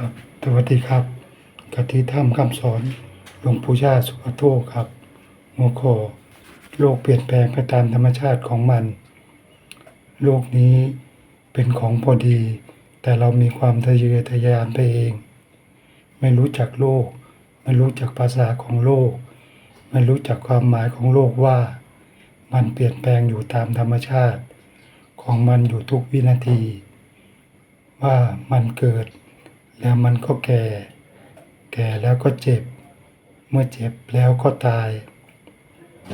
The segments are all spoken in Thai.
ครับสวัสดีครับกติธรรมคำสอนหลวงปู่ชาสุขโตครับหัวข้อโลกเปลี่ยนแปลงไปตามธรรมชาติของมัน โลกนี้เป็นของพอดี แต่เรามีความทะเยอทะยานไปเอง ไม่รู้จักโลก ไม่รู้จักภาษาของโลก ไม่รู้จักความหมายของโลกว่า มันเปลี่ยนแปลงอยู่ตามธรรมชาติ ของมันอยู่ทุกวินาที ว่ามันเกิด แล้วมันก็แก่ แก่แล้วก็เจ็บ เมื่อเจ็บแล้วก็ตาย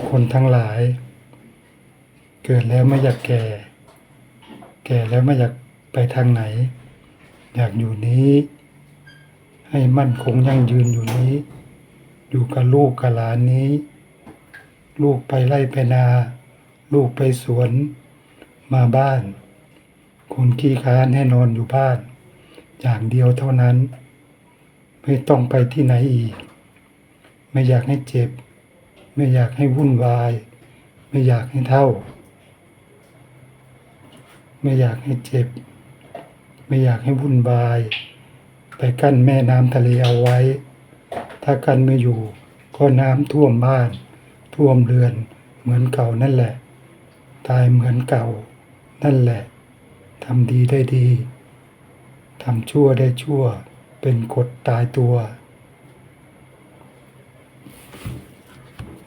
คนทั้งหลาย เกิดแล้วไม่อยากแก่ แก่แล้วไม่อยากไปทางไหน อยากอยู่นี้ ให้มั่นคงยั่งยืนอยู่นี้ อยู่กับลูกกับหลานนี้ ลูกไปไร่ไปนา ลูกไปสวน มาบ้าน คนขี้ค้านให้นอนอยู่บ้าน อย่างเดียวเท่านั้น ไม่ต้องไปที่ไหนอีก ไม่อยากให้เจ็บ ไม่อยากให้วุ่นวาย ไม่อยากให้เท่า ไม่อยากให้เจ็บ ไม่อยากให้วุ่นวาย ไปกั้นแม่น้ำทะเลเอาไว้ ถ้ากั้นไม่อยู่ก็น้ำท่วมบ้าน ท่วมเรือนเหมือนเก่านั่นแหละ ตายเหมือนเก่า นั่นแหละทำดีได้ดี ทำชั่วได้ชั่ว เป็นกฎตายตัว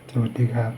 สวัสดีครับ